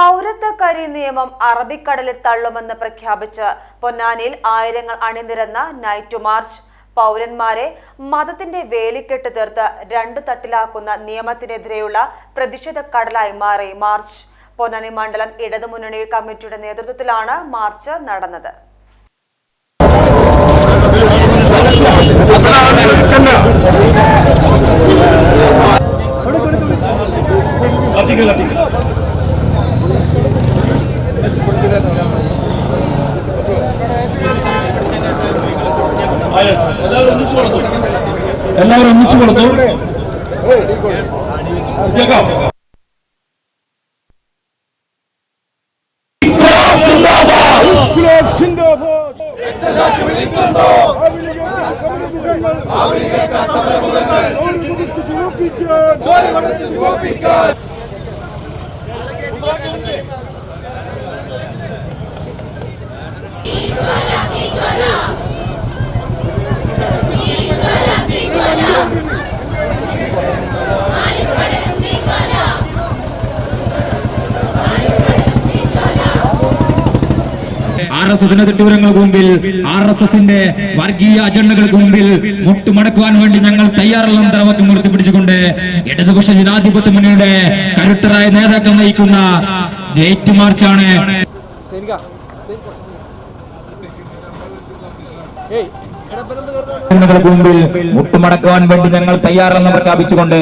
പൗരത്വക്കരി നിയമം അറബിക്കടലിൽ തള്ളുമെന്ന് പ്രഖ്യാപിച്ച് പൊന്നാനിയിൽ ആയിരങ്ങൾ അണിനിരന്ന നൈറ്റ് മാർച്ച്. പൗരന്മാരെ മതത്തിന്റെ വേലിക്കെട്ട് തീർത്ത് രണ്ടു തട്ടിലാക്കുന്ന നിയമത്തിനെതിരെയുള്ള പ്രതിഷേധ കടലായി മാറി മാർച്ച്. പൊന്നാനി മണ്ഡലം ഇടതുമുന്നണി കമ്മിറ്റിയുടെ നേതൃത്വത്തിലാണ് മാർച്ച് നടന്നത്. എല്ലാവരും ഒന്നിച്ചു കൊടുത്തു. സമരമുഖങ്ങൾ ആർ എസ് എസിന്റെ തിട്ടൂരങ്ങൾക്ക് മുമ്പിൽ ആർ എസ് എസിന്റെ വർഗീയ അജണ്ടകൾക്ക് മുമ്പിൽ മുട്ടുമടക്കുവാൻ വേണ്ടി ഞങ്ങൾ തയ്യാറെല്ലാം തറവാക്കി ഉയർത്തിപ്പിടിച്ചുകൊണ്ട് ഇടതുപക്ഷ ജനാധിപത്യ മുന്നണിയുടെ കരുത്തരായ നേതാക്കൾ നയിക്കുന്ന ജയിറ്റ് മാർച്ചാണ്. മുമ്പിൽ മുട്ടുമടക്കുവാൻ വേണ്ടി ഞങ്ങൾ തയ്യാറെന്ന് പ്രഖ്യാപിച്ചുകൊണ്ട്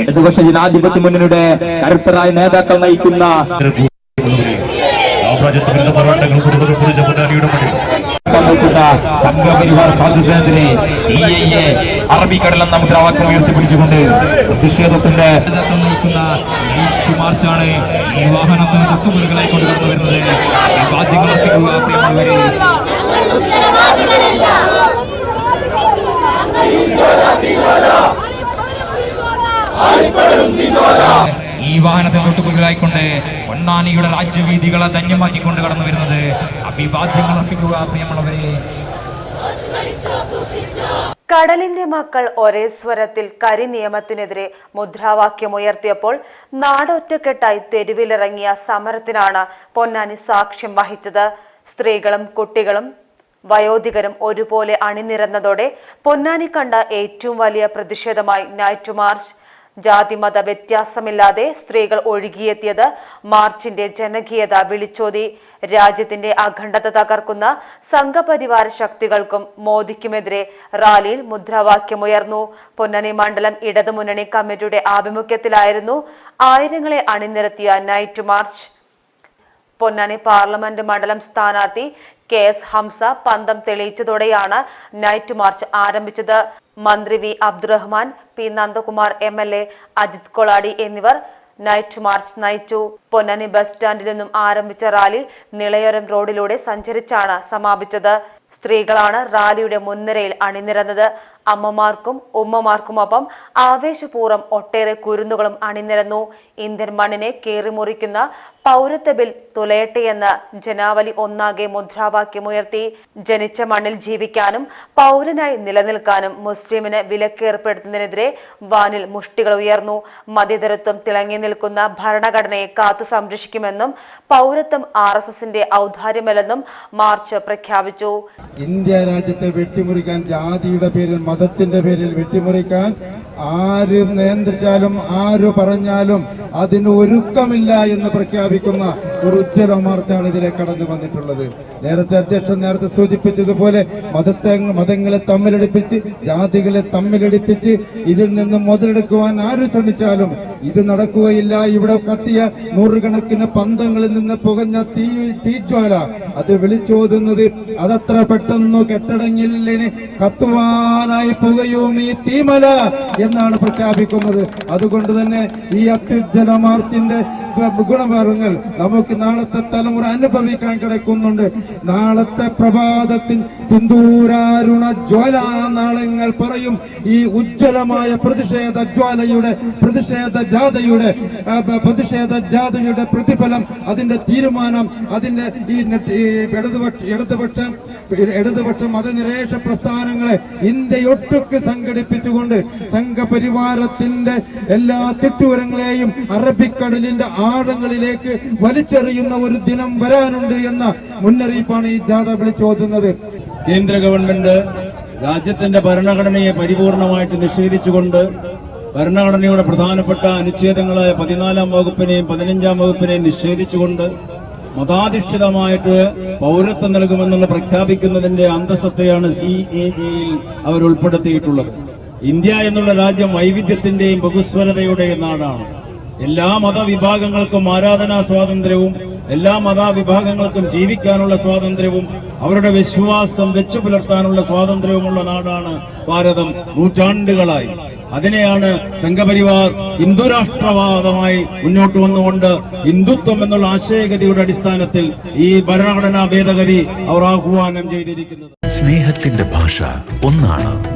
ഇടതുപക്ഷ ജനാധിപത്യ മുന്നണിയുടെ കരുത്തരായ നേതാക്കൾ നയിക്കുന്ന സാമ്രാജ്യത്വ വിരുദ്ധ പോരാട്ടങ്ങൾ കൂടുതൽ പങ്കെടുക്കുന്ന സംഘപരിവാർ ഫാസിസത്തിനെ സി ഐ എ അറബിക്കടലെന്ന മുദ്രാവാക്യം ഉയർത്തിപ്പിടിച്ചുകൊണ്ട് പ്രതിഷേധത്തിന്റെ മാർച്ചാണ് ഈ വാഹനത്തിന് തൊട്ടുമുറുകളായി കൊണ്ടുവന്നു വരുന്നത്. ഈ വാദ്യങ്ങൾ അർപ്പിക്കുക പ്രിയമുള്ളവരെ. ഈ വാഹനത്തെ തൊട്ടുമുറുകളായിക്കൊണ്ട് പൊന്നാനിയുടെ രാജ്യവീതികളെ ധന്യമാക്കിക്കൊണ്ട് കടന്നു വരുന്നത് അഭിവാദ്യങ്ങൾ അർപ്പിക്കുക പ്രിയമുള്ളവരെ. കടലിന്റെ മക്കൾ ഒരേ സ്വരത്തിൽ കരി നിയമത്തിനെതിരെ മുദ്രാവാക്യമുയർത്തിയപ്പോൾ നാടൊറ്റക്കെട്ടായി തെരുവിലിറങ്ങിയ സമരത്തിനാണ് പൊന്നാനി സാക്ഷ്യം വഹിച്ചത്. സ്ത്രീകളും കുട്ടികളും വയോധികരും ഒരുപോലെ അണിനിരന്നതോടെ പൊന്നാനി കണ്ട ഏറ്റവും വലിയ പ്രതിഷേധമായി നൈറ്റ് മാർച്ച് ജാതിമത വ്യത്യാസമില്ലാതെ സ്ത്രീകൾ ഒഴുകിയെത്തിയത് മാർച്ചിന്റെ ജനകീയത വിളിച്ചോതി. രാജ്യത്തിന്റെ അഖണ്ഡത തകർക്കുന്ന സംഘപരിവാര ശക്തികൾക്കും മോദിക്കുമെതിരെ റാലിയിൽ മുദ്രാവാക്യമുയർന്നു. പൊന്നണി മണ്ഡലം ഇടതുമുന്നണി കമ്മിറ്റിയുടെ ആഭിമുഖ്യത്തിലായിരുന്നു ആയിരങ്ങളെ അണിനിരത്തിയ നൈറ്റ് മാർച്ച്. പൊന്നാനി പാർലമെന്റ് മണ്ഡലം സ്ഥാനാർത്ഥി കെ എസ് ഹംസ പന്തം തെളിയിച്ചതോടെയാണ് നൈറ്റ് മാർച്ച് ആരംഭിച്ചത്. മന്ത്രി V Abdurahman P Nandakumar M L A Ajith Koladi എന്നിവർ നൈറ്റ് മാർച്ച് നയിച്ചു. പൊന്നാനി ബസ് സ്റ്റാൻഡിൽ നിന്നും ആരംഭിച്ച റാലി നിളയോരം റോഡിലൂടെ സഞ്ചരിച്ചാണ് സമാപിച്ചത്. സ്ത്രീകളാണ് റാലിയുടെ മുൻനിരയിൽ അണിനിരന്നത്. അമ്മമാർക്കും ഉമ്മമാർക്കുമൊപ്പം ആവേശപൂർവം ഒട്ടേറെ കുരുന്നുകളും അണിനിരന്നു. ഇന്ത്യൻ മണ്ണിനെ കീറിമുറിക്കുന്ന പൗരത്വ ബിൽ തുലയട്ടെയെന്ന് ജനാവലി ഒന്നാകെ മുദ്രാവാക്യമുയർത്തി. ജനിച്ച മണ്ണിൽ ജീവിക്കാനും പൗരനായി നിലനിൽക്കാനും മുസ്ലിമിന് വിലക്കേർപ്പെടുത്തുന്നതിനെതിരെ വാനിൽ മുഷ്ടികൾ ഉയർന്നു. മതേതരത്വം തിളങ്ങി നിൽക്കുന്ന ഭരണഘടനയെ കാത്തു സംരക്ഷിക്കുമെന്നും പൗരത്വം ആർ എസ് എസിന്റെ ഔദാര്യമല്ലെന്നും മാർച്ച് പ്രഖ്യാപിച്ചു. ഇന്ത്യ രാജ്യത്തെ വെട്ടിമുറിക്കാൻ ജാതിയുടെ പേരിൽ മതത്തിന്റെ പേരിൽ വെട്ടിമുറിക്കാൻ ആര് നിയന്ത്രിച്ചാലും ആര് പറഞ്ഞാലും അതിന് ഒരുക്കമില്ല എന്ന് പ്രഖ്യാപിക്കുന്ന ഒരു ഉജ്ജ്വല മാർച്ചാണ് ഇതിലെ കടന്നു വന്നിട്ടുള്ളത്. നേരത്തെ അധ്യക്ഷൻ നേരത്തെ സൂചിപ്പിച്ചതുപോലെ മതത്തെ മതങ്ങളെ തമ്മിലടിപ്പിച്ച് ജാതികളെ തമ്മിലടിപ്പിച്ച് ഇതിൽ നിന്ന് മുതലെടുക്കുവാൻ ആര് ശ്രമിച്ചാലും ഇത് നടക്കുകയില്ല. ഇവിടെ കത്തിയ നൂറുകണക്കിന് പന്തങ്ങളിൽ നിന്ന് പുകഞ്ഞ തീ തീജ്വാല അത് വിളിച്ചോതുന്നത് അതത്ര പെട്ടെന്ന് കെട്ടടങ്ങില്ലിന് കത്തുവാനായി പുകയും ഈ തീമല എന്നാണ് പ്രഖ്യാപിക്കുന്നത്. അതുകൊണ്ട് തന്നെ ഈ അത്യുജ്വല മാർച്ചിന്റെ നമുക്ക് നാളത്തെ തലമുറ അനുഭവിക്കാൻ കിടക്കുന്നുണ്ട്. നാളത്തെ പ്രഭാതത്തിൽ സിന്ദൂരാരുണ ജ്വല നാളങ്ങൾ പറയും. ഈ ഉജ്ജ്വലമായ പ്രതിഷേധ ജ്വാലയുടെ പ്രതിഷേധ ജാഥയുടെ പ്രതിഷേധ ജാഥയുടെ പ്രതിഫലം അതിന്റെ തീരുമാനം അതിന്റെ ഈ ഇടതുപക്ഷ ഇടതുപക്ഷം ഇടതുപക്ഷ മതനിരേഷ പ്രസ്ഥാനങ്ങളെ ഇന്ത്യയൊട്ടുക്ക് സംഘടിപ്പിച്ചുകൊണ്ട് സംഘപരിവാരത്തിന്റെ എല്ലാ തിട്ടൂരങ്ങളെയും അറബിക്കടലിന്റെ ആഴങ്ങളിലേക്ക് വലിച്ചെറിയുന്ന ഒരു ദിനം വരാനുണ്ട് എന്ന മുന്നറിയിപ്പാണ് ഈ ജാഥ വിളിച്ചോതുന്നത് കേന്ദ്ര ഗവൺമെന്റ് രാജ്യത്തിന്റെ ഭരണഘടനയെ പരിപൂർണമായിട്ട് നിഷേധിച്ചുകൊണ്ട് ഭരണഘടനയുടെ പ്രധാനപ്പെട്ട അനുച്ഛേദങ്ങളായ പതിനാലാം വകുപ്പിനെയും പതിനഞ്ചാം വകുപ്പിനെയും നിഷേധിച്ചുകൊണ്ട് മതാധിഷ്ഠിതമായിട്ട് പൗരത്വം നൽകുമെന്നുള്ള പ്രഖ്യാപിക്കുന്നതിന്റെ അന്തസ്സത്തെയാണ് സി എ എയിൽ അവർ ഉൾപ്പെടുത്തിയിട്ടുള്ളത് ഇന്ത്യ എന്നുള്ള രാജ്യം വൈവിധ്യത്തിന്റെയും ബഹുസ്വരതയുടെയും നാടാണ്. എല്ലാ മതവിഭാഗങ്ങൾക്കും ആരാധനാ സ്വാതന്ത്ര്യവും എല്ലാ മതവിഭാഗങ്ങൾക്കും ജീവിക്കാനുള്ള സ്വാതന്ത്ര്യവും അവരുടെ വിശ്വാസം വെച്ചു പുലർത്താനുള്ള സ്വാതന്ത്ര്യവുമുള്ള നാടാണ് ഭാരതം നൂറ്റാണ്ടുകളായി. അതിനെയാണ് സംഘപരിവാർ ഹിന്ദുരാഷ്ട്രവാദമായി മുന്നോട്ട് വന്നുകൊണ്ട് ഹിന്ദുത്വം എന്നുള്ള ആശയഗതിയുടെ അടിസ്ഥാനത്തിൽ ഈ ഭരണഘടനാ ഭേദഗതി അവർ ആഹ്വാനം ചെയ്തിരിക്കുന്നത്. സ്നേഹത്തിന്റെ ഭാഷ ഒന്നാണ്.